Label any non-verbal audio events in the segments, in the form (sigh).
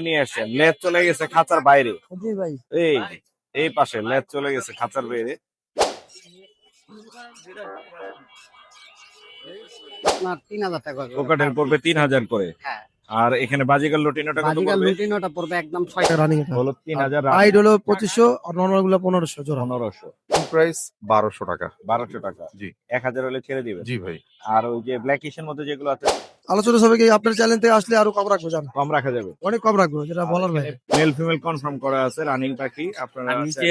নিয়ে আসছেন লেজ চলে গেছে খাঁচার বাইরে। এই এই পাশে লেজ চলে গেছে খাঁচার বাইরে। তিন হাজার টাকা পকেটের পড়বে তিন হাজার করে। হ্যাঁ। আর এখানে বাজিকার লটিনোটা কত বাজিকার পড়বে? লুটিনোটা পড়বে একদম ছয় রানিং এটা। হলো তিন হাজার হাইট হলো পঁচিশশো আর নর্মালগুলো পনেরোশো জোড়া। পনেরোশো। প্রাইস বারোশো টাকা। বারোশো টাকা। জি। এক হাজার হলে ছেড়ে দিবে জি ভাই। আর ওই যে ব্ল্যাক ইসের মধ্যে যেগুলো আছে আলোচনা সবাই কি আপনার চ্যানেল থেকে আসলে আরও কম রাখব জান? কম রাখা যাবে। অনেক কম রাখব যেটা বলার ভাই। মেল ফিমেল কনফার্ম করা আছে রানিং পাখি আপনারা নিচে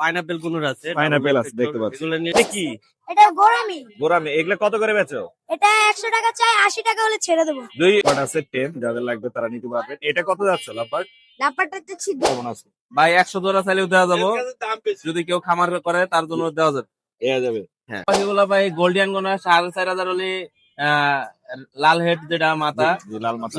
পাইনাপেল কোন আছে Pineapple আছে, দেখতে পাচ্ছি। এগুলো নিয়ে কি এটা গোরামি। গোরামে এগুলো কত করে বেচো? এটা একশো টাকা চাই আশি টাকা হলে ছেড়ে দেবো। দুই ওয়াট আছে টেন যাদের লাগবে তারা নিতে পারবেন এটা কত যাচ্ছে লাপার ব্যাপারটা হচ্ছে কেমন আছে? ভাই একশো জোড়া চাইলেও দেওয়া যাব। যদি কেউ খামার করে তার জন্য দেওয়া যাবে। এয়া যাবে। এগুলো ভাই গোল্ডিয়ান গোনা সাড়ে চার হাজার হলে আহ, লাল হেড যেটা মাথা লাল মাথা।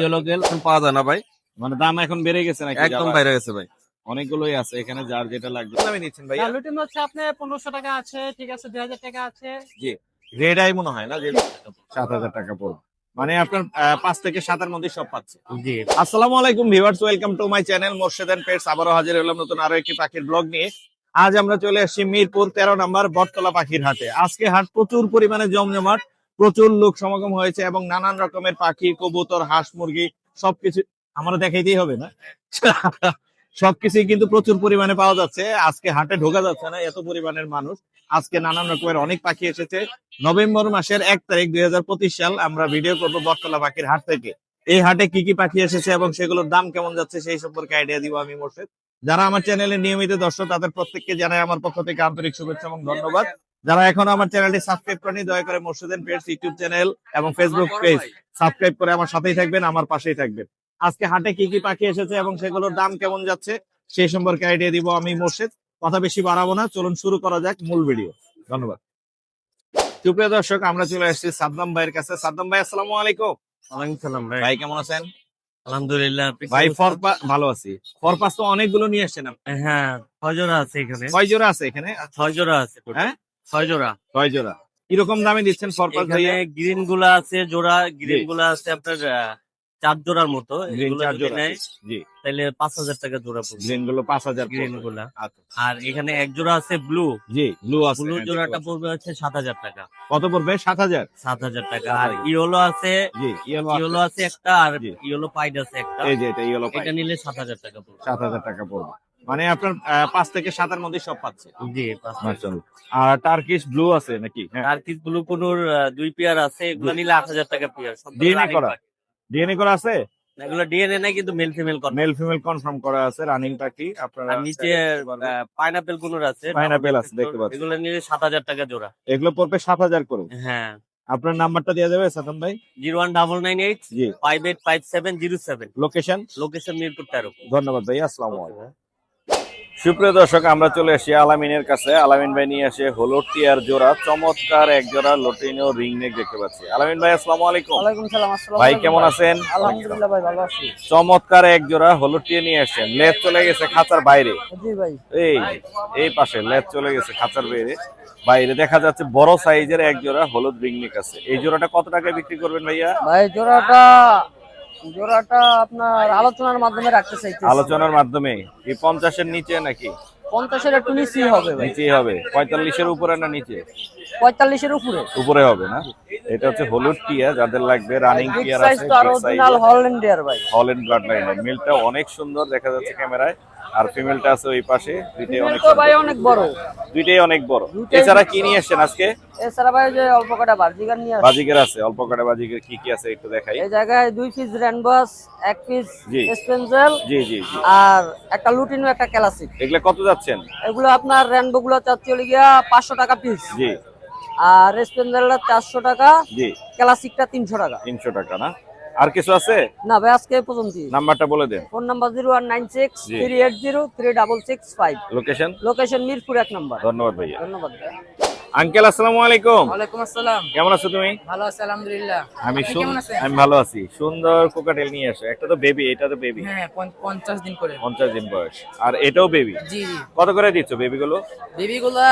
পাওয়া যায় না ভাই। মানে দাম এখন বেড়ে গেছে নাকি? একদম? বাইরে গেছে ভাই। অনেকগুলোই আছে এখানে যার যেটা লাগবে। দামে নিচ্ছেন ভাইয়া? লুটিন হচ্ছে আপনার পনেরোশো টাকা আছে ঠিক আছে দুই হাজার টাকা আছে। জি রেড আই মনে হয় না যে সাত হাজার টাকা পড়বে? মানে আপনার আহ, পাঁচ থেকে সাতের মধ্যে সব পাচ্ছে। জি। আসসালামু আলাইকুম viewers welcome to my channel Morshed and pets আবারও হাজির হলাম নতুন আরও একটি পাখির ব্লগ নিয়ে। আজ আমরা চলে আসছি মিরপুর তেরো নম্বর বটতলা পাখির হাটে। আজকে হাট প্রচুর পরিমাণে জমজমাট প্রচুর লোক সমাগম হয়েছে এবং নানান রকমের পাখি কবুতর হাঁস মুরগি সবকিছু আমরা দেখাইতেই হবে না? সবকিছুই কিন্তু প্রচুর পরিমাণে পাওয়া যাচ্ছে। আজকে হাটে ঢোকা যাচ্ছে না, এত পরিমাণের মানুষ। আজকে নানান রকমের অনেক পাখি এসেছে। নভেম্বর মাসের এক তারিখ দুই সাল আমরা ভিডিও করব বটতলা পাখির হাট থেকে। এই হাটে কি কি পাখি এসেছে এবং সেগুলোর দাম কেমন যাচ্ছে সেই সম্পর্কে আইডিয়া দিব আমি মোর্শেদ। যারা আমার চ্যানেলে নিয়মিত দর্শক, তাদের প্রত্যেককে জানাই আমার পক্ষ থেকে আন্তরিক শুভেচ্ছা এবং ধন্যবাদ। যারা এখনও আমার চ্যানেলটি সাবস্ক্রাইব করেনি দয়া করে মোর্শেদেন পেজ ইউটিউব চ্যানেল এবং ফেসবুক পেজ সাবস্ক্রাইব করে আমার সাথেই থাকবেন, আমার পাশেই থাকবেন। আজকে হাটে কি কি পাখি এসেছে এবং সেগুলোর দাম কেমন যাচ্ছে সেই সম্পর্কে আইডিয়া দিব আমি মোর্শেদ। কথা বেশি বাড়াবো না চলুন শুরু করা যাক মূল ভিডিও ধন্যবাদ। সুপ্রিয় দর্শক আমরা চলে আসছি সাদ্দাম ভাইয়ের কাছে। সাদ্দাম ভাই আসসালামু আলাইকুম। ওয়ালাইকুম সালাম ভাই। ভাই কেমন আছেন? আলহামদুলিল্লাহ আপনি ভাই ফরপা ভালো আছি। ফরপাস তো অনেকগুলো নিয়ে আসছেন হ্যাঁ ছয় জোড়া আছে এখানে। জোড়া আছে এখানে? ছয় জোড়া আছে হ্যাঁ? ছয় জোড়া। কয় জোড়া। কীরকম দামে দিচ্ছেন ফরপাস ভাইয়া? গ্রিনগুলা আছে জোড়া গ্রিনগুলা আছে আপনার চার জোড়ার মতো গ্রিন এগুলো চার যদি নেয় জি। তাহলে পাঁচ হাজার টাকা জোড়া পড়বে। গ্রিনগুলো পাঁচ হাজার গ্রিনগুলা আচ্ছা। আর এখানে এক জোড়া আছে ব্লু জি ব্লু আছে। ব্লু হ্যাঁ, জোড়াটা পড়বে হচ্ছে সাত হাজার টাকা। কত পড়বে? সাত হাজার। সাত হাজার টাকা। আর। ইয়েলো আছে। জি ইয়েলো আছে। একটা আর। ইয়েলো পাইড আছে একটা। এই যে এটা ইয়েলো এটা নিলে সাত হাজার টাকা পড়বে। সাত হাজার টাকা পড়বে। মানে আপনার পাঁচ থেকে সাতের মধ্যে সব পাচ্ছে। জি। আর টার্কিশ ব্লু আছে নাকি? হ্যাঁ। কিস ব্লু কোনোর দুই পেয়ার আছে। এগুলো নিলে আট হাজার টাকা পেয়ার DNA করা? ডিএনএ করা আছে? এগুলো ডিএনএ নাই কিন্তু male female confirm male female confirm করা আছে রানিং টাকি আপনারা নিচে পাইনাপেলগুলোর আছে। পাইনাপেল আছে, দেখতে পাচ্ছেন এগুলো নিয়ে সাত হাজার টাকা জোড়া। এগুলো পড়বে সাত হাজার করে। হ্যাঁ। আপনার নাম্বারটা দেওয়া যাবে সাতন ভাই? Zero one double nine eight five eight five seven zero seven. Location location Mirpur তেরো। ধন্যবাদ ভাই আসসালামু আলাইকুম। সুপ্রিয় দর্শক আমরা চলে আসি আলামিনের কাছে। আলামিন ভাই নিয়ে আসে হলো টিয়ার জোড়া চমৎকার এক জোড়া লোটিনো রিং নেক দেখতে পাচ্ছি। আলামিন ভাই আসসালামু আলাইকুম। ওয়ালাইকুম সালাম আসসালাম ভাই কেমন আছেন? আলহামদুলিল্লাহ ভাই ভালো আছি। চমৎকার এক জোড়া হলুদ টিয়া নিয়ে আসছেন। লেজ চলে গেছে খাঁচার বাইরে। জি ভাই। এই এই পাশে লেজ চলে গেছে খাঁচার বাইরে। বাইরে দেখা যাচ্ছে বড় সাইজের এক জোড়া হলুদ রিংনেক আছে। এই জোড়াটা কত টাকায় বিক্রি করবেন ভাইয়া? ভাই জোড়াটা জোড়াটা আপনার আলোচনার মাধ্যমে রাখতে চাইছি আলোচনার মাধ্যমে? এই পঞ্চাশের নিচে নাকি? পঞ্চাশের একটু নিচেই হবে ভাই। নিচেই হবে। পঁয়তাল্লিশের উপরে না নিচে? পঁয়তাল্লিশের উপরে। উপরে হবে না? এটা হচ্ছে হলুদ টিয়া যাদের লাগবে রানিং টিয়ার সাইজ আছে তো আর অরিজিনাল হল্যান্ডিয়ার ভাই। হল্যান্ড ব্লাড লাইন মিলটা অনেক সুন্দর দেখা যাচ্ছে ক্যামেরায়। আর ফিমেলটা আছে ওই পাশে দুইটাই অনেক ভাই অনেক বড়। দুইটাই অনেক বড়। এছাড়া কি নিয়ে আসছেন আজকে? এছাড়া ভাই যে অল্প কটা বার্জিগার নিয়ে বাজিকের আছে অল্প কটা বাজিকের কি কি আছে একটু দেখাই। এই জায়গায় দুই পিস র্যানবাস এক পিস জি। স্পেন্সেল জি জি জি। আর একটা লুটিনো একটা ক্লাসিক এগুলা কত যাচ্ছেন? এগুলো আপনার র্যানবো গুলো চাচ্ছি হলে গিয়া পাঁচশো টাকা পিস জি। আর স্পেন্সেলটা চারশো টাকা জি। ক্লাসিকটা তিনশো টাকা। তিনশো টাকা না? আর কিছু আছে? না ভাই আজকে পর্যন্ত নাম্বারটা বলে দেন। Phone number zero one nine six. Three eight zero three double six five. Location location Mirpur এক নাম্বার। ধন্যবাদ ভাইয়া। ধন্যবাদ। আঙ্কেল আসসালামু আলাইকুম। ওয়ালাইকুম আসসালাম। কেমন আছো তুমি? ভালো আছে আলহামদুলিল্লাহ। আমি? আমি ভালো আছি। সুন্দর কোকাটেল নিয়ে আসো। একটা তো বেবি এটা তো বেবি হ্যাঁ পঞ্চ- পঞ্চাশ দিন করে। পঞ্চাশ দিন বয়স। আর এটাও বেবি জি জি। কত করে দিচ্ছ বেবি গুলো? বেবি গুলা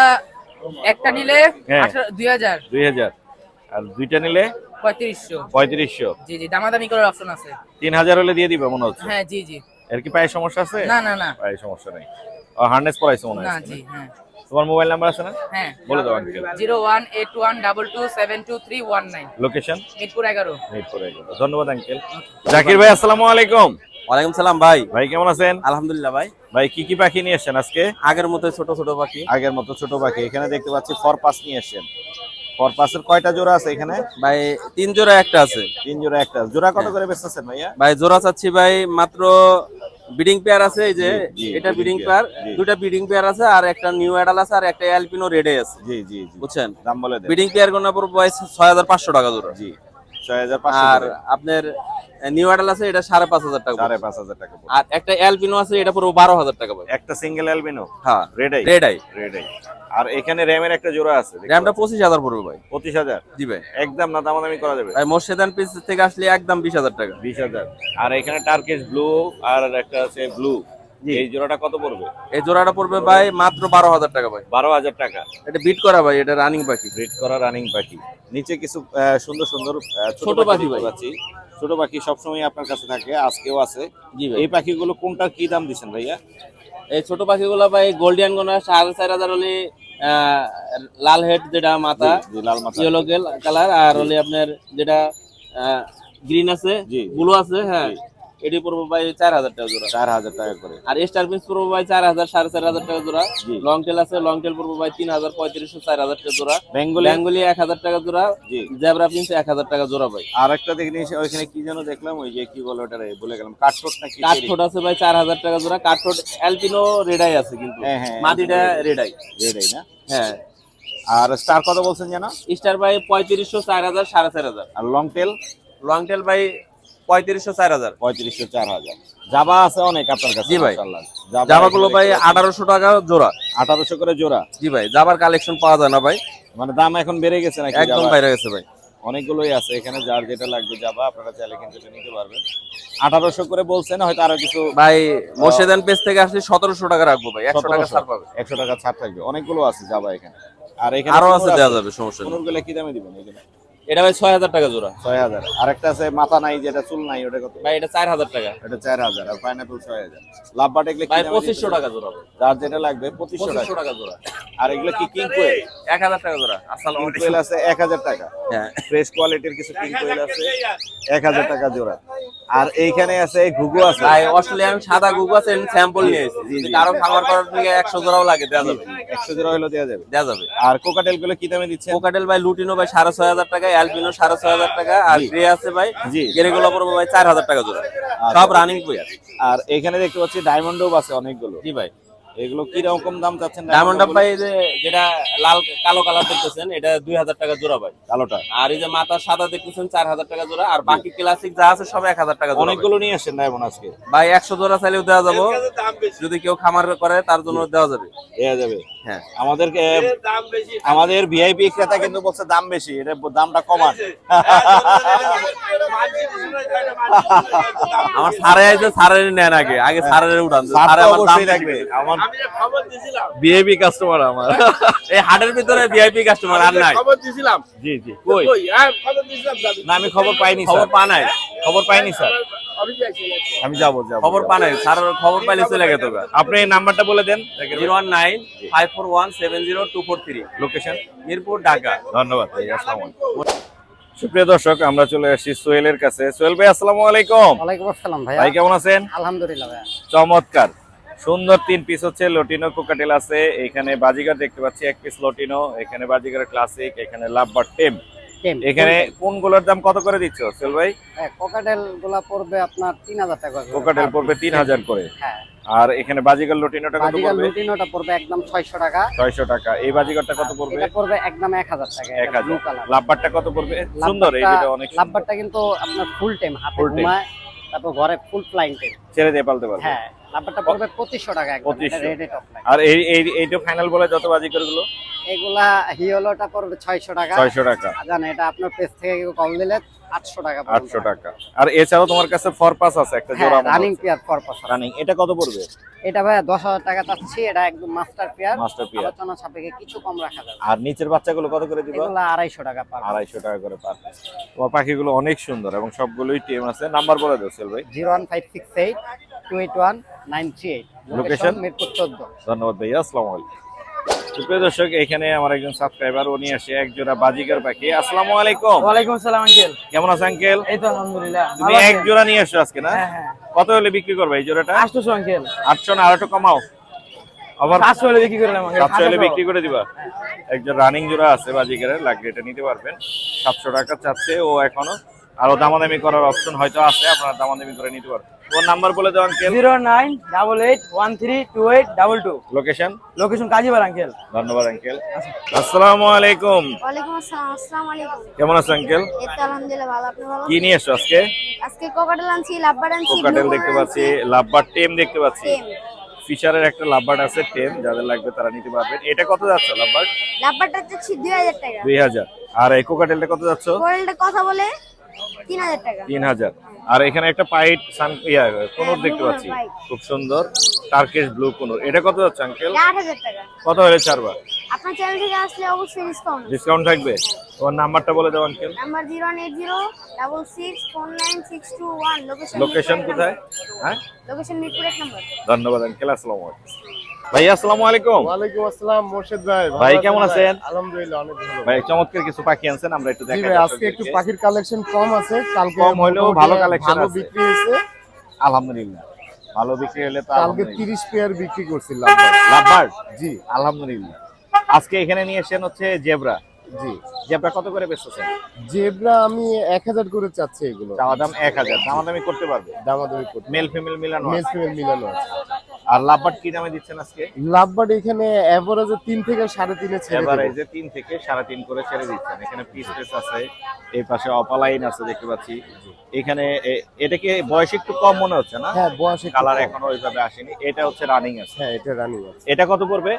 একটা নিলে হ্যাঁ। দুই হাজার। দুই হাজার। আর দুইটা নিলে? পঁয়ত্রিশশো। পঁয়ত্রিশশো। জি জি দামাদামি করার অপশন আছে। তিন হাজার হলে দিয়ে দিবে মনে হচ্ছে? হ্যাঁ জি জি। এর কি পায়ে সমস্যা আছে? না না না। পায়ে সমস্যা নেই। হার্নেস পরাইছে মনে না জি হ্যাঁ। তোমার মোবাইল নাম্বার আছে না? হ্যাঁ। বলে দাও uncle zero one eight one double two seven two three one nine. Location Mirpur এগারো। মিরপুরে গেল ধন্যবাদ আঙ্কেল জাকির ভাই আসসালামু আলাইকুম। ওয়ালাইকুম সালাম ভাই। ভাই কেমন আছেন? আলহামদুলিল্লাহ ভাই। ভাই কি কি পাখি নিয়ে এসেছেন আজকে? আগের মতো ছোট ছোট পাখি। আগের মতো ছোট পাখি। এখানে দেখতে পাচ্ছি ফরপাস নিয়ে এসেছেন ফরপাসের কয়টা জোড়া আছে এখানে? ভাই তিন জোড়া একটা আছে। তিন জোড়া একটা জোড়া কত করে বেচতেছেন ভাইয়া? ভাই জোড়া চাচ্ছি ভাই মাত্র বিডিং পেয়ার আছে এই যে এটা ব্রিডিং বিডিং পেয়ার। দুটা বিডিং পেয়ার আছে আর একটা নিউ অ্যাডাল আছে আর একটা অ্যালপিনো রেডে আছে। জি জি বুঝছেন? দাম বলে দেন। বিডিং পেয়ার গোনা ছয় হাজার পাঁচশো টাকা জোড়া। জি। আর আপনার নিউ অ্যাডাল আছে এটা সাড়ে পাঁচ হাজার টাকা সাড়ে পাঁচ হাজার টাকা আর একটা অ্যালপিনো আছে এটা পুরো বারো হাজার টাকা ভাই একটা সিঙ্গেল অ্যালবিনো হ্যাঁ red eye red eye red eye আর এখানে র্যামের একটা জোড়া আছে র্যামটা পঁচিশ হাজার পড়বে ভাই। পঁচিশ হাজার? জি ভাই। একদম না দামাদামি করা যাবে। ভাই মোর্শেদান পিস থেকে আসলে একদম বিশ হাজার টাকা। বিশ হাজার। আর এখানে টার্কিশ ব্লু আর একটা আছে ব্লু এই জোড়াটা কত পড়বে? এই জোড়াটা পড়বে ভাই মাত্র বারো হাজার টাকা ভাই। বারো হাজার টাকা। এটা বিট করা ভাই এটা রানিং পাখি। ব্রিড করা রানিং পাখি। নিচে কিছু সুন্দর সুন্দর ছোট পাখি। পাচ্ছি। ছোট পাখি সবসময় আপনার কাছে থাকে আজকেও আছে। জি ভাই। এই পাখিগুলো কোনটার কি দাম দিচ্ছেন ভাইয়া? এই ছোট পাখিগুলো ভাই গোল্ডিয়ান গোনা সাড়ে চার হাজার হলে লাল হেড যেটা মাথা লাল মাথা। ইয়েলো কালার আর হলে আপনার যেটা গ্রিন আছে ব্লু আছে হ্যাঁ। এটি পড়ব ভাই চার হাজার টাকা জোড়া। চার হাজার টাকা করে। আর স্টার পিস পড়ব ভাই চার হাজার সাড়ে চার হাজার টাকা জোড়া। লং টেল আছে লং টেল পড়ব ভাই তিন হাজার পঁয়ত্রিশশো চার হাজার টাকা জোড়া। বেঙ্গলি? বেঙ্গলি এক হাজার টাকা জোড়া জেব্রা প্রিন্স এক হাজার টাকা জোড়া ভাই। আর একটা দেখিনি ওইখানে কি যেন দেখলাম ওই যে কি বলে ওটা ভুলে গেলাম কাঠঠোট নাকি কাঠঠোট আছে ভাই চার হাজার টাকা জোড়া কাঠঠোট অ্যালপিনো রেডাই আছে কিন্তু। হ্যাঁ, হ্যাঁ, মাটিটা রেডাই। রেডাই। না? হ্যাঁ। আর স্টার কত বলছেন জানো স্টার ভাই পঁয়ত্রিশশো চার হাজার সাড়ে চার হাজার। আর লং টেল? লং টেল ভাই পঁয়ত্রিশশো চার হাজার। পঁয়ত্রিশশো চার হাজার। জাবা আছে অনেক আপনার কাছে জি ভাই। মাশাআল্লাহ। ভাই আঠারোশো টাকা জোড়া। আঠারোশো করে জোড়া। জি ভাই জাবার কালেকশন পাওয়া যায় না ভাই। মানে দাম এখন বেড়ে গেছে নাকি একদম জাবার? গেছে ভাই। অনেকগুলোই আছে এখানে যার যেটা লাগবে যাবা আপনারা চাইলে কিন্তু এটা নিতে পারবেন। আঠারোশো করে বলছেন হয়তো আরও কিছু ভাই মোর্শেদান পেজ থেকে আসলে সতেরোশো টাকা রাখব ভাই একশো টাকা ছাড় পাবে একশো টাকা ছাড় থাকবে। অনেকগুলো আছে যাবা এখানে। আর এখানে আরও আছে দেওয়া যাবে সমস্যা নেই। কি দামে দিবেন এখানে? এটা ভাই ছয় হাজার টাকা জোড়া। ছয় হাজার। আরেকটা আছে মাথা নাই যেটা চুল নাই ওটা কত? ভাই এটা চার হাজার টাকা। এটা চার হাজার আর পাইনাপল ছয় হাজার। লাভবাট এগুলো ভাই পঁচিশশো টাকা জোড়া। যার যেটা লাগবে পঁচিশশো টাকা। জোড়া। আর এগুলো কি কিং কোয়েল এক হাজার টাকা জোড়া। আসসালাম কিং কোয়েল আছে এক হাজার টাকা। হ্যাঁ। ফ্রেশ কোয়ালিটির কিছু কিং কোয়েল আছে এক হাজার টাকা জোড়া। আর এইখানে আছে ঘুঘু আছে। ভাই অস্ট্রেলিয়ান সাদা গুগু আছে স্যাম্পল নিয়ে এসেছি। কারও খামার করার থেকে একশো জোড়াও লাগে দেওয়া যাবে। একশো জোড়া হলো দেওয়া যাবে। দেওয়া যাবে। আর কোকাটেলগুলো কি দামে দিচ্ছেন? কোকাটেল ভাই লুটিনো ভাই সাড়ে ছয় হাজার টাকা অ্যালপিনো সাড়ে ছয় হাজার টাকা আর গ্রে আছে ভাই জি। গেরেগুলো পড়ব ভাই চার হাজার টাকা জোড়া। সব রানিং প্লেয়ার আর এখানে দেখতে পাচ্ছি ডায়মন্ড আছে অনেকগুলো। জি ভাই। এগুলো কি রকম দাম চাচ্ছেন ডায়মন্ড ভাই যে যেটা লাল কালো কালার দেখতেছেন এটা দুই হাজার টাকা জোড়া ভাই। কালোটা। আর এই যে মাথা সাদা দেখতেছেন চার হাজার টাকা জোড়া। আর বাকি ক্লাসিক যা আছে সব এক হাজার টাকা। অনেকগুলো নিয়ে আসেন ডায়মন্ড আজকে। ভাই একশো জোড়া চাইলেও দেওয়া যাব। যদি কেউ খামার করে তার জন্য দেওয়া যাবে। দেওয়া যাবে। হ্যাঁ আমাদেরকে আমাদের ভিআইপি ক্রেতা কিন্তু বলছে দাম বেশি এটা দামটা কমান আমার সারে আইছে সারে নেন আগে আগে সারে উঠান সারে আমার দাম লাগবে আমার ভিআইপি কাস্টমার আমার এই হাটের ভিতরে ভিআইপি কাস্টমার আর নাই জি জি কই না আমি খবর পাইনি খবর পা নাই খবর পাইনি স্যার আমি যাব যাব খবর পা নাই স্যার খবর পাইলে চলে গেত আপনি এই নাম্বারটা বলে দেন zero one nine five four one seven zero two four three location Mirpur Dhaka. ধন্যবাদ ভাই আসসালামু সুপ্রিয় দর্শক আমরা চলে আসছি সোহেলের কাছে। সোহেল ভাই আসসালামু আলাইকুম। ওয়ালাইকুম আসসালাম ভাই ভাই কেমন আছেন? আলহামদুলিল্লাহ ভাইয়া। চমৎকার। সুন্দর তিন পিস হচ্ছে লটিনো কোকাটেল আছে। এখানে বাজিগার দেখতে পাচ্ছি এক পিস লটিনো এখানে বাজিগার ক্লাসিক এখানে লাভবার টেম এখানে কোনগুলোর দাম কত করে দিচ্ছ সোহেল ভাই? কোকাটেলগুলা পড়বে আপনার তিন হাজার টাকা করে। কোকাটেল পড়বে তিন হাজার করে। হ্যাঁ। আর এখানে বাজিগার লটিনোটা কত পড়বে? লুটিনোটা পড়বে একদম ছয়শো টাকা। ছয়শো টাকা। এই বাজিগারটা কত পড়বে? এটা পড়বে একদম এক হাজার টাকা ব্লু কালার লাভবারটা কত পড়বে? সুন্দর এই দুটো অনেক লাভবারটা কিন্তু আপনার ফুল টাইম হাতে ঘুমায় তারপর ঘরে ফুল ফ্লাইং টাইম ছেড়ে দিয়ে পালতে পারবে। হ্যাঁ। পড়বে টাকা আর এই এই এইটা ফাইনাল বলে যত বাজি এগুলা? হিওলোটা পড়বে 600 টাকা। 600 টাকা। এটা আপনার পেজ থেকে কল দিলে হ্যাঁ, টাকা চাচ্ছি এটা একদম মাস্টার পেয়ার কিছু কম রাখা আর নিচের কত করে টাকা পার 250 টাকা করে পার পাখিগুলো অনেক সুন্দর এবং সবগুলোই টিম আছে। নাম্বার বলে দেবো ভাই। Zero one five six eight two eight one nine three eight location Mirpur চোদ্দ। ধন্যবাদ ভাইয়া আসসালামু আলাইকুম। সুপ্রিয় দর্শক এখানে আমার একজন সাবস্ক্রাইবার উনি আসে এক জোড়া বাজিকার পাখি। আসসালামু আলাইকুম। ওয়ালাইকুম আসসালাম আঙ্কেল। কেমন আছে আঙ্কেল? এই তো আলহামদুলিল্লাহ তুমি এক জোড়া নিয়ে আসছো আজকে না? হ্যাঁ হ্যাঁ। কত হলে বিক্রি করবে এই জোড়াটা? আটশোশো আঙ্কেল। আটশো না আরও একটু কমাও। আবার সাতশো হলে বিক্রি সাতশো হলে বিক্রি করে দিবা। একজন রানিং জোড়া আছে বাজিকারের লাগলে এটা নিতে পারবেন। সাতশো টাকা চাচ্ছে ও এখনও আরও দামাদামি করার অপশন হয়তো আছে আপনারা দামাদামি করে নিতে পারবেন। তোমার নাম্বার বলে দাও uncle. Zero nine double eight one three two eight double two. Location location Kazibar uncle. ধন্যবাদ আঙ্কেল। আসসালামু আলাইকুম। ওয়ালাইকুম আসসালাম আসসালামু আলাইকুম। কেমন আছো আঙ্কেল? এই তো আলহামদুলিল্লাহ ভালো আপনি ভালো কি নিয়ে এসছো আজকে? আজকে কোকাটেল আনছি লাভবার আনছি কোকাটেল দেখতে পাচ্ছি লাভবার টেম দেখতে পাচ্ছি। ফিশারের একটা লাভবার আছে টেম যাদের লাগবে তারা নিতে পারবেন। এটা কত যাচ্ছে লাভবার লাভবারটা চাচ্ছি দুই হাজার টাকা। দুই হাজার। আর এই কোকাটেলটা কত যাচ্ছে? কোরেলটা কথা বলে তিন হাজার আর এখানে একটা পাইট সান ইয়া কোনোর হ্যাঁ, দেখতে পাচ্ছি। খুব সুন্দর। Turkish blue conure. এটা কত যাচ্ছে আঙ্কেল? কত হলে ছাড়বা? আপনার চ্যানেল থেকে আসলে অবশ্যই ডিসকাউন্ট ডিসকাউন্ট থাকবে? তোমার নাম্বারটা বলে দাও uncle. Number zero one eight zero double six four nine six two one. Location location কোথায়? হ্যাঁ? লোকেশন মিরপুর এক নম্বর। ধন্যবাদ আঙ্কেল। আসসালামু আলাইকুম। ভাই আসসালামু আলাইকুম। ওয়ালাইকুম আসসালাম মোর্শেদ ভাই ভাই, কেমন আছেন? আলহামদুলিল্লাহ অনেক ভালো। ভাই চমৎকার কিছু পাখি আনছেন আমরা একটু দেখাই ভাই আজকে একটু পাখির কালেকশন কম আছে কালকে কম হলেও ভালো ভালো আছে। বিক্রি হয়েছে। আলহামদুলিল্লাহ। ভালো বিক্রি হলে তো কালকে আলহামদুলিল্লাহ। তিরিশ পেয়ার বিক্রি করছিলাম লাভবার্ড জি। আলহামদুলিল্লাহ। আজকে এখানে নিয়ে এসেছেন হচ্ছে জেব্রা। জি। জেব্রা কত করে বেচতেছেন? জেব্রা আমি এক হাজার করে চাচ্ছি এগুলো। দাম এক হাজার। দামাদামি করতে পারবে? দামাদামি করতে মেল ফিমেল মিলানো মেল ফিমেল মিলানো আছে। আর লাভবার্ড কি দামে দিচ্ছেন আজকে? লাভবার্ড এখানে এভারেজে তিন থেকে সাড়ে তিনে ছেড়ে। এভারেজে তিন থেকে সাড়ে তিন করে ছেড়ে দিচ্ছেন। এখানে পিস পিস আছে এই পাশে অপালাইন আছে দেখতে পাচ্ছি। এখানে এ- এটাকে বয়স একটু কম মনে হচ্ছে না? হ্যাঁ বয়স কালার এখনও ওইভাবে আসেনি। এটা হচ্ছে রানিং আছে। হ্যাঁ এটা রানিং আছে। এটা কত পড়বে?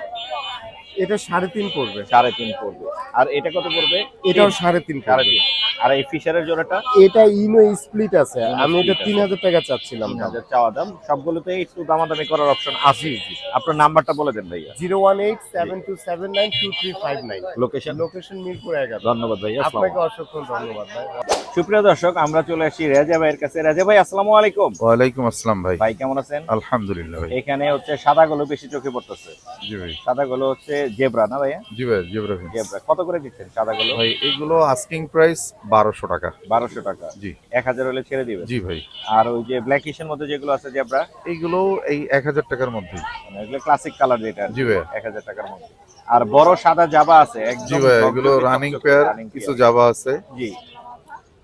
এটা সাড়ে তিন পড়বে। সাড়ে তিন পড়বে। আর এটা কত পড়বে? এটাও সাড়ে তিন সাড়ে তিন। আর এই ফিশারের জোড়াটা? এটা ইনো স্প্লিট আছে। আমি এটা তিন হাজার টাকা চাচ্ছিলাম। চাওয়া দাম। সবগুলোতে একটু দামাদামি করার অপশন আছে। আপনার নাম্বারটা বলে দেন ভাইয়া। Zero one eight seven two seven nine two three five nine. Location location Mirpur এগারো। ধন্যবাদ ভাইয়া আপনাকে অসংখ্য ধন্যবাদ ভাই সুপ্রিয় দর্শক আমরা চলে আসি রেজা ভাইয়ের কাছে। রেজা ভাই আসসালামু আলাইকুম। ওয়ালাইকুম আসসালাম ভাই। ভাই কেমন আছেন? আলহামদুলিল্লাহ ভাই। এখানে হচ্ছে সাদাগুলো বেশি চোখে পড়তেছে। জি ভাই। সাদা সাদাগুলো হচ্ছে জেব্রা না ভাইয়া? জি ভাই জি ভাই জেব্রা। কত করে দিচ্ছেন সাদাগুলো ভাই এগুলো আস্কিং প্রাইস বারোশো টাকা। বারোশো টাকা। জি। এক হাজার হলে ছেড়ে দিবেন? জি ভাই। আর ওই যে ব্ল্যাক ইসের মধ্যে যেগুলো আছে জেব্রা? এইগুলো এই এক হাজার টাকার মধ্যেই। মানে এগুলো ক্লাসিক কালার যেটা জি ভাই। এক হাজার টাকার মধ্যে। আর বড় সাদা জাবা আছে জি ভাই এগুলো রানিং পেয়ার কিছু জাবা আছে। জি।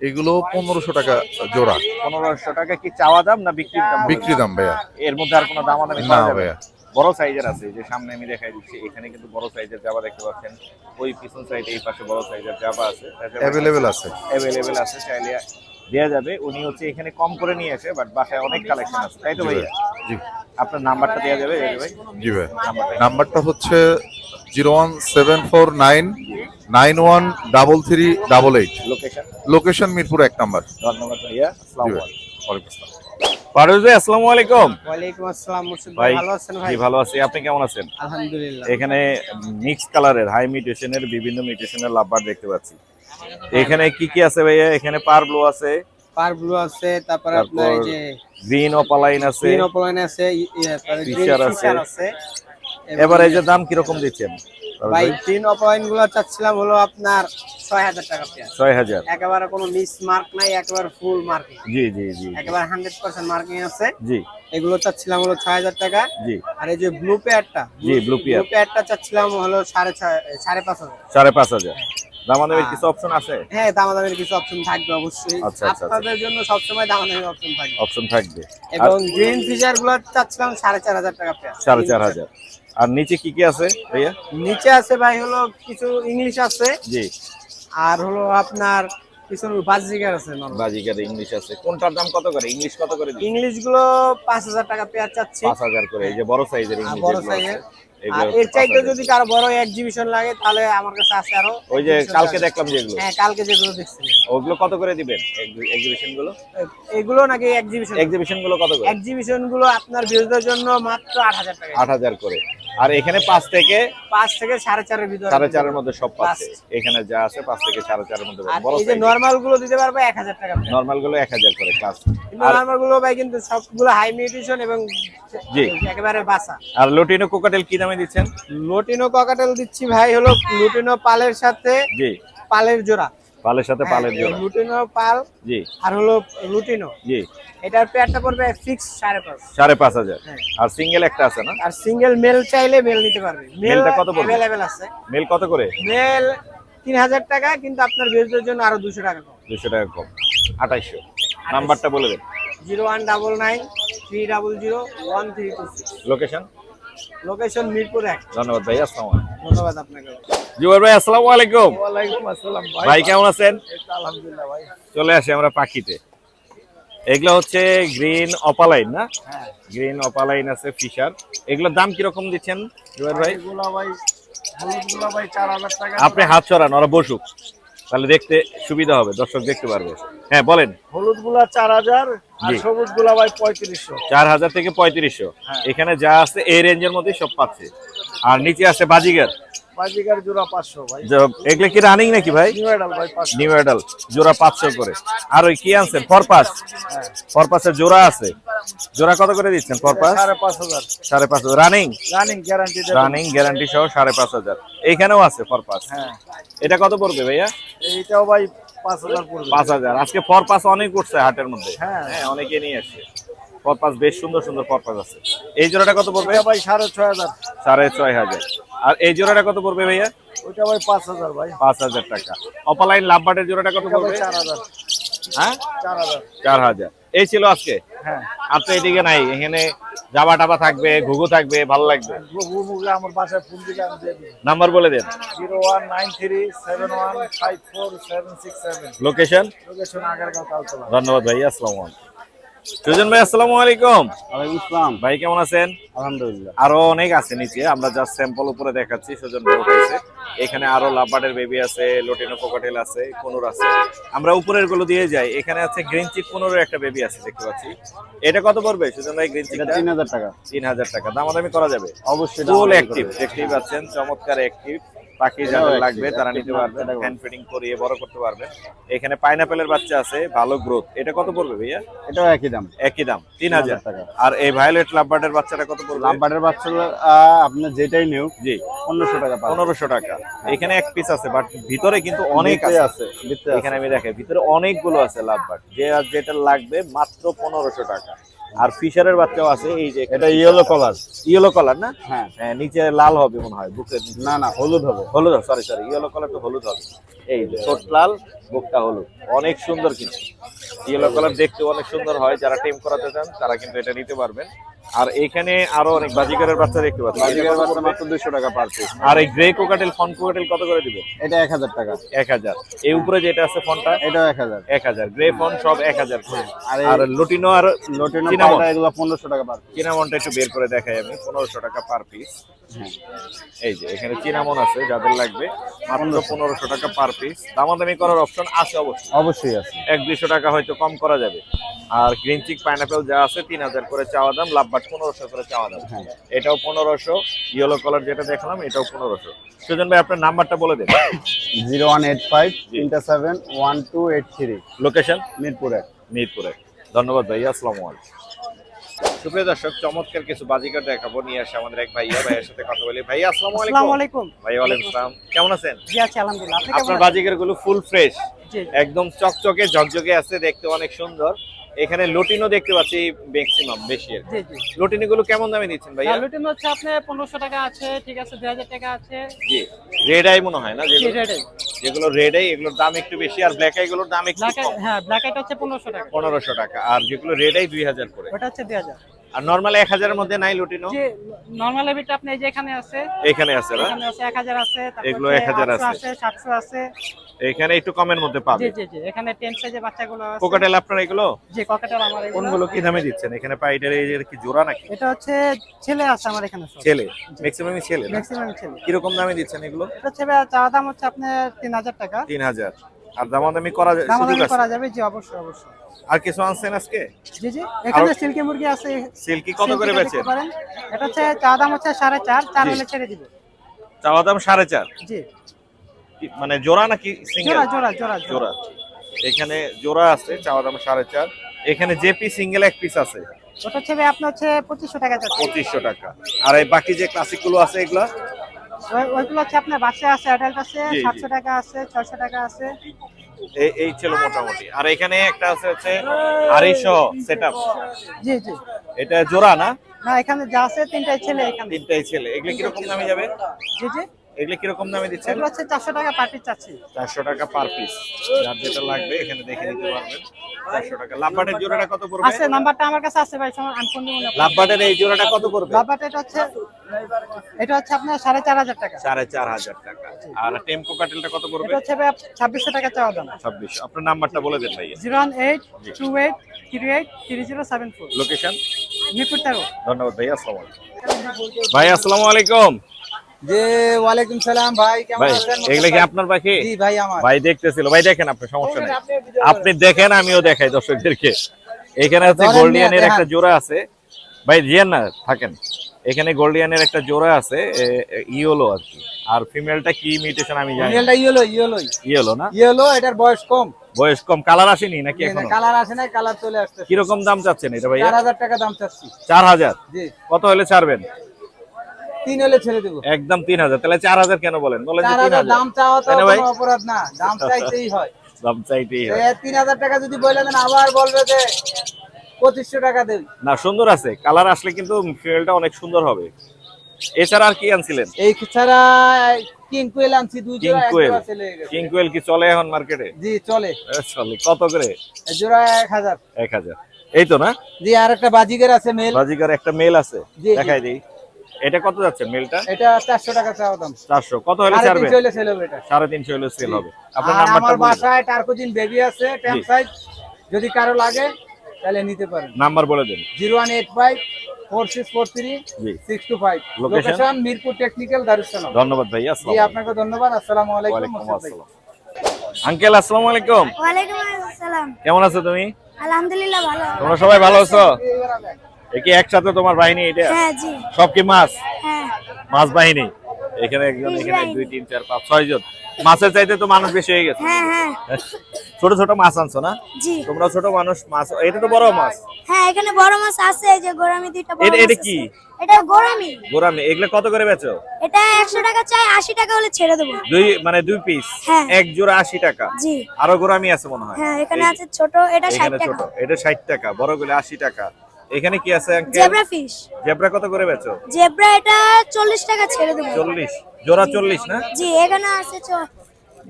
এগুলো পনেরোশো টাকা জোড়া। পনেরোশো টাকা কি চাওয়া দাম না বিক্রির দাম? বিক্রি দাম ভাইয়া। এর মধ্যে আর কোনো দাম না ভাইয়া। বড় সাইজের আছে যে সামনে আমি দেখাই দিচ্ছি এখানে কিন্তু বড় সাইজের জাবা দেখতে পাচ্ছেন। ওই পিছন সাইডে এই পাশে বড় সাইজের জাবা আছে। অ্যাভেলেবেল আছে। অ্যাভেলেবেল আছে চাইলে দেওয়া যাবে। উনি হচ্ছে এখানে কম করে নিয়ে আসে বাট বাসায় অনেক কালেকশন আছে তাই তো ভাইয়া ভাই? জি। আপনার নাম্বারটা দেওয়া যাবে ভাই? জি ভাই। নাম্বারটা। হচ্ছে zero one seven four nine nine one double three double eight. Location location Mirpur এক নাম্বার। ধন্যবাদ ভাইয়া। আসসালামু আলাইকুম। ওয়ালাইকুম আসসালাম। আসসালামু আলাইকুম। ওয়ালাইকুম আসসালাম মুর্শিদ ভাই ভালো আছেন ভাই? ভালো আছি। আপনি কেমন আছেন? আলহামদুলিল্লাহ। এখানে মিক্স কালারের হাই মিউটেশনের বিভিন্ন মিউটেশনের লাভবার দেখতে পাচ্ছি। এখানে কি কি আছে ভাইয়া? এখানে পার ব্লু আছে। পার ব্লু আছে তারপর আপনার এই যে গ্রিন অপালাইন আছে। গ্রিন অপলাইন আছে ই- ই- তারপরে গ্রিন আছে। আছে। এবার এই যে দাম কীরকম দিচ্ছেন? ভাই গ্রিন অপলাইনগুলো চাচ্ছিলাম হলো আপনার ছয় হাজার টাকা পেয়ার ছয় হাজার। একেবারে কোনো মিস মার্ক নাই একেবারে ফুল মার্কিং জি জি জি একেবারে হান্ড্রেড পার্সেন্ট মার্কিং আছে। জি। এগুলো চাচ্ছিলাম হলো ছয় হাজার টাকা। জি। আর এই যে ব্লু পেয়ারটা জি। ব্লু পেয়ারটা চাচ্ছিলাম হলো সাড়ে ছয় সাড়ে পাঁচ হাজার। সাড়ে পাঁচ হাজার। দামাদামির কিছু অপশন আছে? হ্যাঁ দামাদামের কিছু অপশন থাকবে অবশ্যই। আচ্ছা, আচ্ছা, আপনাদের জন্য সবসময় দামাদামের অপশন থাকবে। অপশন থাকবে। এবং গ্রিন ফিচারগুলো চাচ্ছিলাম সাড়ে চার হাজার টাকা সাড়ে চার হাজার। আর নিচে কি কি আছে ভাইয়া? নিচে আছে ভাই হলো কিছু ইংলিশ আছে। জি। আর হলো আপনার কিছু বাজিকার আছে বাজিকার ইংলিশ আছে। কোনটার দাম কত করে? ইংলিশ কত করে ইংলিশগুলো পাঁচ হাজার টাকা পেয়ার চাচ্ছি। পাঁচ হাজার করে। এই যে বড় সাইজের ইংলিশ বড় সাইজের। আর এর চাইতে যদি কারও বড় এক্সিবিশন লাগে তাহলে আমার কাছে আছে আরও ওই যে কালকে লাগে। দেখলাম যেগুলো হ্যাঁ কালকে যেগুলো ওগুলো কত করে দিবেন? এক্সিবিশনগুলো এগুলো নাকি এক্সিবিশন এক্সিবিশনগুলো কত করে? এক্সিবিশনগুলো আপনার বিরোধীদের জন্য মাত্র আট হাজার টাকা। আট হাজার করে। আর এখানে পাঁচ থেকে পাঁচ থেকে সাড়ে চারের ভিতরে সাড়ে চারের মধ্যে সব পাচ্ছে। পাঁচ। এখানে যা আছে পাঁচ থেকে সাড়ে চারের মধ্যে এই যে নরমালগুলো দিতে পারবে এক হাজার টাকা নর্মালগুলো এক হাজার করে ক্লাস নরমালগুলো ভাই কিন্তু সবগুলো হাই মিউটেশন এবং জি। একেবারে বাসা। আর লোটিনো কোকাটেল কি দামে দিচ্ছেন? লুটিনো ককাটেল দিচ্ছি ভাই হলো লুটিনো পালের সাথে জি। পালের জোড়া। পালের সাথে পালের হ্যাঁ, জোড়া। লুটিনো পাল জি। আর হলো লুটিনো। জি। এটার পেয়ারটা পড়বে ফিক্স সাড়ে পাঁচ। সাড়ে পাঁচ হাজার। হ্যাঁ। আর সিঙ্গেল একটা আছে না? আর সিঙ্গেল মেল চাইলে মেল নিতে পারবে। মেল মেলটা কত পড়বে? অ্যাভেলেবেল আছে। মেল কত করে? মেল তিন হাজার টাকা কিন্তু আপনার বিরোধীদের জন্য আরও দুশো টাকা কম। দুশো টাকা কম। আঠাইশো। নাম্বারটা বলে দেন। Zero one double nine three double zero one three two six. Location location Mirpur এক। ধন্যবাদ ভাই আসসালামু আলাইকুম। ধন্যবাদ আপনাকে। জুবাইর ভাই আসসালামু আলাইকুম। ওয়ালাইকুম আসসালাম ভাই। কেমন আছেন? আলহামদুলিল্লাহ ভাই। চলে আসি আমরা পাখিতে। এগুলো হচ্ছে গ্রিন অপালাইন না? হ্যাঁ। গ্রিন অপালাইন আছে ফিশার। এগুলোর দাম কীরকম দিচ্ছেন জুবাইর ভাই? ভাই ভাই চার হাজার টাকা। আপনি হাত ছড়ান ওরা বসুক। তাহলে দেখতে সুবিধা হবে দর্শক দেখতে পারবে। হ্যাঁ বলেন। হলুদগুলা চার হাজার আর। সবুজগুলা ভাই পঁয়ত্রিশশো। চার হাজার থেকে পঁয়ত্রিশশো। এখানে যা আছে এই রেঞ্জের মধ্যে সব পাচ্ছে। আর নিচে আছে বাজিগার। জোড়া ভাই। কি রানিং নাকি ভাই? নিউ এডাল ভাই পাঁচশো। নিউ এডাল জোড়া পাঁচশো করে। আর ওই কি আনছেন? ফরপাস ফরপাসের জোড়া আছে। জোড়া কত করে দিচ্ছেন ফরপাস সাড়ে পাঁচ হাজার। সাড়ে পাঁচ running running guarantee running guarantee সহ সাড়ে পাঁচ হাজার। এইখানেও আছে ফরপাস হ্যাঁ। এটা কত পড়বে ভাইয়া? এইটাও ভাই পাঁচ হাজার পড়বে। পাঁচ হাজার। আজকে ফরপাস অনেক উঠছে হাটের মধ্যে। হ্যাঁ। হ্যাঁ অনেকে নিয়ে আসছে। ফরপাস বেশ সুন্দর সুন্দর ফরপাস আছে। এই জোড়াটা কত পড়বে? ভাই সাড়ে ছয় হাজার। সাড়ে ছয় হাজার। আর এই জোড়াটা কত পড়বে ভাইয়া? ওইটা ভাই পাঁচ হাজার ভাই। পাঁচ হাজার টাকা। অপালাইন লাভবাটের জোড়াটা কত পড়বে? চার হাজার। হ্যাঁ? চার হাজার। এই ছিল আজকে? হ্যাঁ। আর তো এদিকে নাই। এখানে জাবা টাবা থাকবে ঘুঘু থাকবে ভালো লাগবে। আমার বাসায় ফোন দিকে আমি নাম্বার বলে দেন। Zero one nine three seven one five four seven six seven. Location location Agargaon Taltala. ধন্যবাদ ভাই আসসালামু আলাইকুম। সুজন ভাই আসসালামু আলাইকুম। ওয়ালাইকুম আসসালাম। ভাই কেমন আছেন? আলহামদুলিল্লাহ। আরও অনেক আছে নিচে আমরা জাস্ট স্যাম্পল উপরে দেখাচ্ছি সুজন ভাই উঠেছে। এখানে আরও লাভবার্ডের বেবি আছে লোটিনো কোকাটেল আছে কোনুর আছে। আমরা উপরেরগুলো দিয়ে যাই এখানে আছে গ্রিন চিক কোনুরের একটা বেবি আছে দেখতে পাচ্ছি। এটা কত পড়বে সুজন ভাই গ্রিন তিন হাজার টাকা। তিন হাজার টাকা দামাদামি করা যাবে। অবশ্যই ফুল অ্যাক্টিভ পাচ্ছেন চমৎকার অ্যাক্টিভ এটাও যাদের লাগবে তারা নিতে পারবে। হ্যান্ড ফিডিং করিয়ে বড় করতে পারবে। এখানে পাইনাপেলের বাচ্চা আছে ভালো গ্রোথ এটা কত পড়বে ভাইয়া? এটাও একই দাম। একই দাম তিন হাজার। টাকা। আর এই ভায়োলেট লাভবার্ডের বাচ্চাটা কত পড়বে? লাম্বারের বাচ্চাগুলো আহ, আপনি যেটাই নিউ জি। পনেরোশো টাকা পনেরোশো টাকা। এখানে এক পিস আছে বাট ভিতরে কিন্তু অনেক আছে। এখানে আমি দেখে ভিতরে অনেকগুলো আছে লাভবার্ড যে আর যেটা লাগবে মাত্র পনেরোশো টাকা। আর ফিশারের বাচ্চাও আছে এই যে এটা ইয়েলো কালার ইয়েলো কালার না? হ্যাঁ। হ্যাঁ নিচে লাল হবে মনে হয় বুকের না না হলুদ হবে। হলুদ সরি সরি ইয়েলো কালার তো হলুদ হবে। এই যে ছোট লাল বুকটা হলুদ। অনেক সুন্দর কিন্তু। ইয়েলো কালার দেখতে অনেক সুন্দর হয়। যারা টিম করাতে চান তারা কিন্তু এটা নিতে পারবেন। আর এখানে আরও অনেক বাজিকারের বাচ্চা দেখতে পাচ্ছেন। বাচ্চা মাত্র দুইশো টাকা পার পিস আর এই গ্রে কোকাটেল ফন কোকাটেল কত করে দিবে এটা এক হাজার টাকা। এক হাজার। এই উপরে যেটা আছে ফোনটা? এটাও এক হাজার। এক হাজার। গ্রে ফোন সব এক হাজার। করে। আর এই- আর লুটিনো আর লোটিনো। পাউডার এগুলো পনেরোশো টাকা পার পিস চিনামনটা একটু বের করে দেখাই আমি। পনেরোশো টাকা পার পিস হ্যাঁ। এই যে এখানে চিনামন আছে যাদের লাগবে। মাত্র পনেরোশো। টাকা পার পিস দামাদামি করার অপশন আছে অবশ্যই। অবশ্যই আছে। এক দুইশো টাকা হয়তো কম করা যাবে। আর গ্রিন চিক পাইনাপেল যা আছে তিন হাজার করে চাওয়া দাম লাভবাট পনেরোশো করে চাওয়া দাম। হ্যাঁ। এটাও পনেরোশো ইয়েলো কালার যেটা দেখলাম এটাও পনেরোশো। সুজন ভাই আপনার নাম্বারটা বলে দেন। জিরো ওয়ান এইট ফাইভ তিনটা seven one two eight three. Location মিরপুরে। মিরপুরে। ধন্যবাদ ভাই আসসালামু আলাইকুম। সুপ্রিয় দর্শক চমৎকার কিছু বাজিকার দেখাবো। নিয়ে আসে আমাদের এক ভাইয়া। ভাইয়ের সাথে কথা বলি। ভাইয়া আসসালামু আলাইকুম। ভাই ওয়ালাইকুম আসসালাম। কেমন আছেন? জি আছি আলহামদুলিল্লাহ। আপনার বাজিকারগুলো ফুল ফ্রেশ একদম চকচকে ঝকঝকে আছে দেখতে অনেক সুন্দর। এখানে লটিনো দেখতে পাচ্ছি ম্যাক্সিমাম বেশি আর জি গুলো কেমন দামে দিচ্ছেন ভাইয়া? লুটিন হচ্ছে আপনার পনেরোশো টাকা আছে ঠিক আছে দুই হাজার টাকা আছে। জি। রেড আই মনে হয় না জি রেডে যেগুলো রেড আই এগুলোর দাম একটু বেশি আর ব্ল্যাক আই গুলোর দাম একটু হ্যাঁ ব্ল্যাক আইটা হচ্ছে পনেরোশো টাকা। পনেরোশো টাকা আর যেগুলো রেড আই দুই হাজার করে। ওটা হচ্ছে দুই হাজার। আর নর্মাল এক হাজারের মধ্যে নাই লুটিনো? নর্মাল আপনি এই যে এখানে আছে এখানে আছে না? এখানে আছে এক হাজার আছে এগুলো 1000 আছে। সাতশো আছে। এখানে একটু কমের মধ্যে পাবে। জি জি জি এখানে টেন সাইজের বাচ্চাগুলো আছে। কোকাটেল আপনার এগুলো? ককেটেল আমার এগুলো। কোনগুলো কি দামে দিচ্ছেন? এখানে পাইডার এই যে কি জোড়া নাকি? এটা হচ্ছে ছেলে আছে আমার এখানে সব। ছেলে? ম্যাক্সিমামই ছেলে ম্যাক্সিমাম ছেলে। কীরকম দামে দিচ্ছেন এগুলো? এটা ভাই চাওয়া দাম হচ্ছে আপনার তিন হাজার টাকা। তিন হাজার। আর দামাদামি করা সুযোগ দামাদামি করা যাবে জি অবশ্যই অবশ্যই। আর কিছু আনছেন আজকে? জি জি এখানে সিল্কি মুরগি আছে। সিল্কি কত করে বেচেন? এটা হচ্ছে চাওয়া দাম হচ্ছে সাড়ে চার চার জি। হলে ছেড়ে দিবে। চাওয়া দাম সাড়ে চার? জি। মানে জোড়া নাকি সিঙ্গেল? জোড়া জোড়া জোড়া এখানে জোড়া আছে চাওয়া দাম সাড়ে চার। এখানে জেপি সিঙ্গেল এক পিস আছে। ওটা হচ্ছে আপনার হচ্ছে পঁচিশশো টাকা যাচ্ছে পঁচিশশো টাকা। আর এই বাকি যে ক্লাসিকগুলো আছে এগুলা? ওইগুলো হচ্ছে আপনার বাচ্চা আছে অ্যাডাল্ট আছে। সাতশো টাকা আছে ছয়শো টাকা আছে? এই এই ছিল মোটামুটি। আর এখানে একটা আছে হচ্ছে আড়াইশো সেট জি জি। এটা জোড়া না? না এখানে যা আছে তিনটাই ছেলে এখানে। তিনটাই ছেলে। এগুলো কীরকম দামে যাবে? জি জি। এগুলো কীরকম দামে দিচ্ছেন? এগুলো হচ্ছে চারশো টাকা পার্টি চাচ্ছি। চারশো টাকা পার পিস যার যেটা লাগবে এখানে দেখে নিতে পারবেন। চারশো টাকা। লাভবাটের জোড়াটা কত পড়বে? আছে নাম্বারটা আমার কাছে আছে ভাই সময় আমি ফোন লাভবাটের এই জোড়াটা কত পড়বে? নাম্বারটা এটা হচ্ছে এটা হচ্ছে আপনার সাড়ে চার হাজার টাকা। সাড়ে চার হাজার টাকা। আর টেম্পো কাটেলটা কত পড়বে? এটা হচ্ছে ভাই ছাব্বিশশো টাকা চাওয়া দাম। ছাব্বিশ আপনার নাম্বারটা বলে দেন ভাইয়া। Zero one eight two eight three eight three zero seven four. Location Mirpur ধন্যবাদ ভাইয়া আসসালামু আলাইকুম। ভাই আসসালামু আলাইকুম। যে ওয়ালাইকুম সালাম ভাই কেমন ভাই আছেন এগুলো কি আপনার পাখি? জি ভাই আমার। ভাই দেখতেছিল। ভাই দেখেন আপনি সমস্যা নেই। আপনি দেখেন আমিও দেখাই দর্শকদেরকে। এখানে ধরেন গোল্ডিয়ানের একটা। জোড়া আছে। ভাই জিয়ান না থাকেন। এখানে গোল্ডিয়ানের একটা জোড়া আছে ইয়েলো আর কি। আর ফিমেলটা কি মিউটেশন আমি জানি ইয়েলটা ইয়েলো ইয়েলোই। ইয়েলো না? ইয়েলো এটার বয়স কম। বয়স কম। কালার আসেনি নাকি এখনও? কালার আসে না কালার চলে আসছে কীরকম দাম চাচ্ছেন এটা চার হাজার টাকা দাম চাচ্ছি। চার হাজার? জি। কত হলে ছাড়বেন? তিন হলে ছেড়ে দেবো। একদম তিন হাজার। তাহলে চার হাজার কেন বলেন? বলেন চার হাজার। হাজার। দাম চাওয়া তো তাই না ভাই? কোনো অপরাধ না। দাম চাইতেই হয়। (laughs) দাম চাইতেই হয়। তিন হাজার টাকা যদি বলে দেন আবার বলবে যে পঁচিশশো টাকা দেবে না সুন্দর আছে। কালার আসলে কিন্তু ফিমেলটা অনেক সুন্দর হবে। এছাড়া আর কি আনছিলেন? এই ছাড়া কিং আনছি দুই জোড়া চলে কিং এখন মার্কেটে জি চলে। চলে। কত করে? জোড়া এক হাজার। এক হাজার। এই তো না? জি আর একটা বাজিগের আছে মেল। বাজিকার একটা মেল আছে। দেখাই দিই। এটা কত যাচ্ছে মেলটা? এটা চারশো টাকা চাওয়া দাম। চারশো। কত হলে ছাড়বে? তিনশো হলে সেল হবে এটা। সাড়ে তিনশো হলে সেল হবে। আপনার নাম্বারটা আমার বাসায় টার্কোজিন বেবি আছে টেন সাইজ যদি কারও লাগে তাহলে নিতে পারেন। নাম্বার বলে দেন। Zero one eight five four six four three জি। Six two five. Location? Location Mirpur technical Darussalam. ধন্যবাদ ভাইয়া জি আপনাকে ধন্যবাদ। আসসালামু আলাইকুম ভাই। আসসালাম। আঙ্কেল আসসালামু আলাইকুম। ওয়ালাইকুম আসসালাম। কেমন আছো তুমি? আলহামদুলিল্লাহ ভালো। তোমরা সবাই ভালো আছো? একে একসাথে তোমার বাহিনী এটা হ্যাঁ জি। সব কি মাছ? হ্যাঁ। মাছ বাহিনী? এখানে একজন এখানে। দুই তিন চার পাঁচ ছয় জন। মাছের চাইতে তো মানুষ বেশি হয়ে গেছে। হ্যাঁ হ্যাঁ। ছোট ছোট মাছ আনছো না? জি। তোমরা ছোট মানুষ মাছ এটা তো বড় মাছ। হ্যাঁ এখানে বড় মাছ আছে এই যে গোরামি দুইটা বড় এটা- কি? এটা গোরামি গোরামি এগুলো কত করে বেচো? এটা একশো টাকা চাই আশি টাকা হলে ছেড়ে দেবো। দুই মানে দুই পিস হ্যাঁ। এক জোড়া আশি টাকা? জি। আরও গোরামি আছে মনে হয়। হ্যাঁ এখানে আছে ছোট এটা ষাট এখানে টাকা। ছোট এটা ষাট টাকা বড়গুলো আশি টাকা। এখানে কি আছে আঙ্কেল জেব্রা ফিশ। জেব্রা কত করে বেচো? জেব্রা এটা চল্লিশ টাকা ছেড়ে দেবো। চল্লিশ। জোড়া চল্লিশ না? জি এখানে আছে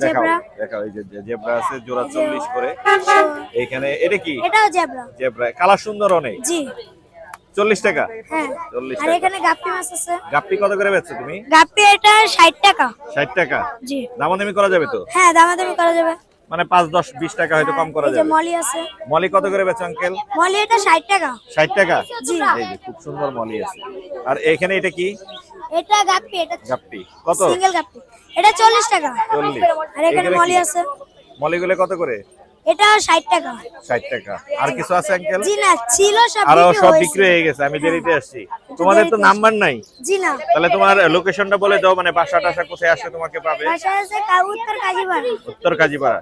জেব্রা। দেখাও এই যে জেব্রা আছে জোড়া চল্লিশ করে। এখানে এটা কি? এটাও জেব্রা। জেব্রা। কালার সুন্দর অনেক। জি। চল্লিশ টাকা? হ্যাঁ। চল্লিশ আর এখানে গাপ্পি মাছ আছে। গাপ্পি কত করে বেচছো তুমি? গাপ্পি এটা ষাট টাকা। ষাট টাকা? জি। দামাদামি করা যাবে তো? হ্যাঁ দামাদামি করা যাবে। মানে পাঁচ দশ বিশ টাকা হয়তো কম করা যাবে। মলি আছে। মলি কত করে বেচো আঙ্কেল মলি এটা ষাট টাকা। ষাট টাকা? জি। এই যে খুব সুন্দর মলি আছে। আর এখানে এটা কি? এটা গাপ্পি এটা গাপ্পি। কত? Single guppy. এটা চল্লিশ টাকা। চল্লিশ। আর এখানে মলি? আছে। মলিগুলো কত করে? এটা ষাট টাকা। ষাট টাকা। আর কিছু আছে আঙ্কেল জি না ছিল সব আরও সব বিক্রি হয়ে গেছে আমি দেরিতে আসছি। তোমাদের তো নাম্বার নাই। জি না। তাহলে তোমার লোকেশনটা বলে দাও মানে বাসা টাসা কোথায় আসলে তোমাকে পাবে? বাসা আছে উত্তর কাজীপাড়া। উত্তর কাজীপাড়া।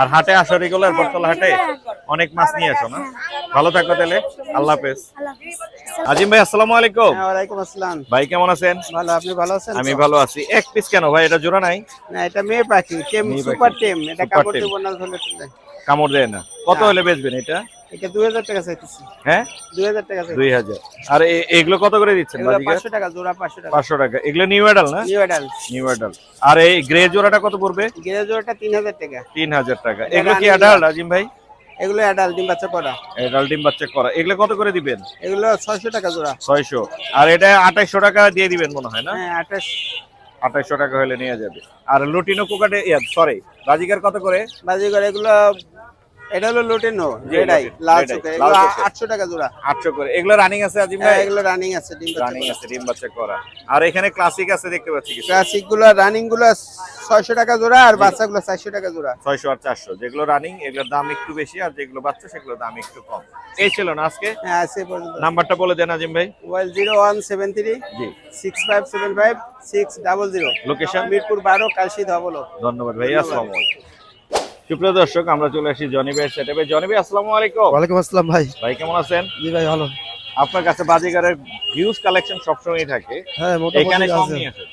আর হাটে আসো রেগুলার বটতলা হাটে? অনেক মাছ নিয়ে আসো না? ভালো থাকো তাহলে। আল্লাহ হাফেজ। আজিম ভাই আসসালামু আলাইকুম। ওয়া আলাইকুম আসসালাম। ভাই কেমন আছেন? ভালো আপনি ভালো আছেন? আমি ভালো আছি। এক পিস কেন ভাই এটা জোড়া নাই? না এটা মেয়ে পাখি টেম সুপার। টেম। এটা কাপড় টেম। না ধরলে কামড় দেয় না। কত হলে বেচবেন এটা? এটা টাকা চাইতেছি। হ্যাঁ? টাকা আর এগুলো কত করে দিচ্ছেন বাজিকার টাকা জোড়া টাকা। এগুলো নিউ অ্যাডাল না? নিউ অ্যাডাল নিউ অ্যাডাল আর এই গ্রে জোড়াটা কত পড়বে? গেরে জোড়াটা টাকা। তিন হাজার টাকা। এগুলো কি অ্যাডাল্ট আজিম ভাই? এগুলো অ্যাডাল্ট ডিম বাচ্চা করা। এডাল ডিম বাচ্চা করা। এগুলো কত করে দিবেন? এগুলো ছয়শো টাকা জোড়া। ছয়শো। আর এটা টাকা দিয়ে দিবেন মনে হয় না? হ্যাঁ আঠাশ। আঠাইশশো টাকা হলে নিয়ে যাবে। আর লুটিনো কোকাটে সরি বাজিকার কত করে? বাজিগর এগুলো এটা হলো লোটেনো যেটাই লাল চোখে লাল এগুলো চোখে। আটশো টাকা জোড়া। আটশো করে। এগুলো রানিং আছে আজিম হ্যাঁ ভাই এগুলো রানিং আছে ডিম বাচ্চা রানিং আছে ডিম বাচ্চা করা। আর এখানে ক্লাসিক আছে দেখতে পাচ্ছি কিছু। ক্লাসিকগুলো রানিংগুলো ছয়শো টাকা জোড়া আর বাচ্চা গুলো চারশো টাকা জোড়া। ছয়শো আর চারশো। যেগুলো রানিং এগুলোর দাম একটু বেশি আর যেগুলো বাচ্চা সেগুলোর দাম একটু কম। এই ছিল না আজকে? হ্যাঁ আছে পর্যন্ত। নাম্বারটা বলে দেন আজিম ভাই। Mobile zero one seven three জি। Six five seven five six double zero location Mirpur বারো কালশি ধবলো ধন্যবাদ ভাই আসসালামু আলাইকুম। সুপ্রিয় দর্শক আমরা চলে আসি জনি ভাইয়ের সেটে জনি ভাই আসসালামু আলাইকুম। ওয়ালাইকুম আসসালাম ভাই। ভাই কেমন আছেন? জি ভাই ভালো। আপনার কাছে বাজিগারের হিউজ কালেকশন সবসময় থাকে। হ্যাঁ এখানে মোটামুটি কম নিয়ে নিয়েছে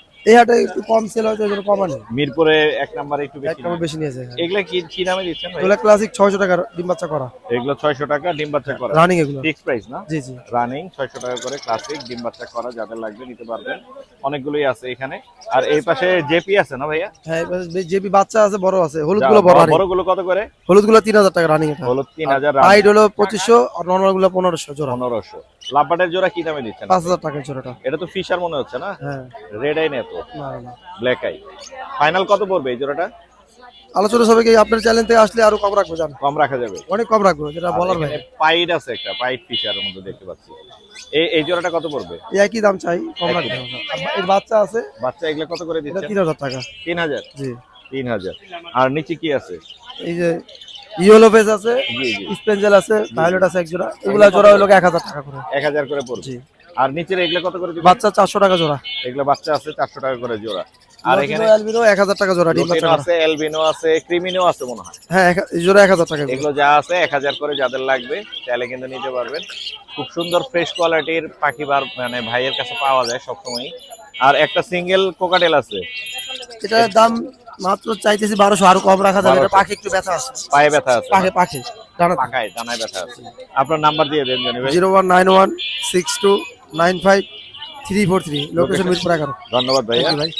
যাদের লাগবে নিতে অনেকগুলোই আছে এখানে। আর এই পাশে জেপি আছে না ভাইয়া? হ্যাঁ জেপি বাচ্চা আছে বড় আছে। হলুদগুলো বড় বড়গুলো কত করে? হলুদগুলো 3000 টাকা রানিং হলুদ তিন হাজার পঁচিশশো 2500 আর নরমালগুলো পনেরোশো পনেরোশো। লাভবার্ডের জোড়া কি দামে দিচ্ছেন 5000 টাকা জোড়াটা। এটা তো ফিশার মনে হচ্ছে না? হ্যাঁ। রেড আই না তো? না না। ব্ল্যাক আই ফাইনাল কত পড়বে এই জোড়াটা? আলোচনা সবাই আপনার চ্যানেল থেকে আসলে আরও কম রাখব জান? কম রাখা যাবে। অনেক কম রাখব যেটা বলার ভাই পাইড আছে একটা পাইট ফিশারের মধ্যে দেখতে পাচ্ছি। এই এই জোড়াটা কত পড়বে? এই কি দাম চাই কম রাখব। এর বাচ্চা আছে। বাচ্চা এগুলা কত করে দিচ্ছেন? 3000 টাকা। 3000 জি। 3000 আর নিচে কি আছে? এই যে ইয়েলো ফেস আছে স্পেঞ্জেল আছে ভায়োলেট আছে এক জোড়া এগুলা জোড়া হলো এক হাজার টাকা করে। এক হাজার করে পড়বে। জি। আর নিচের এগুলো কত করে বাচ্চা চারশো টাকা জোড়া। এগুলো বাচ্চা আছে চারশো টাকা করে জোড়া। আর এখানে এক হাজার টাকা জোড়া ডিম আছে এলবিনো আছে ক্রিমিনো আছে মনে হয়। হ্যাঁ জোড়া এক হাজার টাকা এগুলো যা আছে এক হাজার করে যাদের লাগবে তাহলে কিন্তু নিতে পারবেন। খুব সুন্দর ফ্রেশ কোয়ালিটির পাখি বার মানে ভাইয়ের কাছে পাওয়া যায় সবসময় আর একটা সিঙ্গেল কোকাটেল আছে। এটার দাম মাত্র চাইতেছি বারোশো আরও কম রাখা যাবে। এটা পাখি একটু ব্যথা আছে। পায়ে ব্যথা আছে। পাখি পাখি জানা পাকায় ডানায় ব্যথা আছে। আপনার নাম্বার দিয়ে দেন জানি ভাই zero one nine one six two nine five three four three. Location Mirpur এগারো। ধন্যবাদ ভাইয়া। ভাই।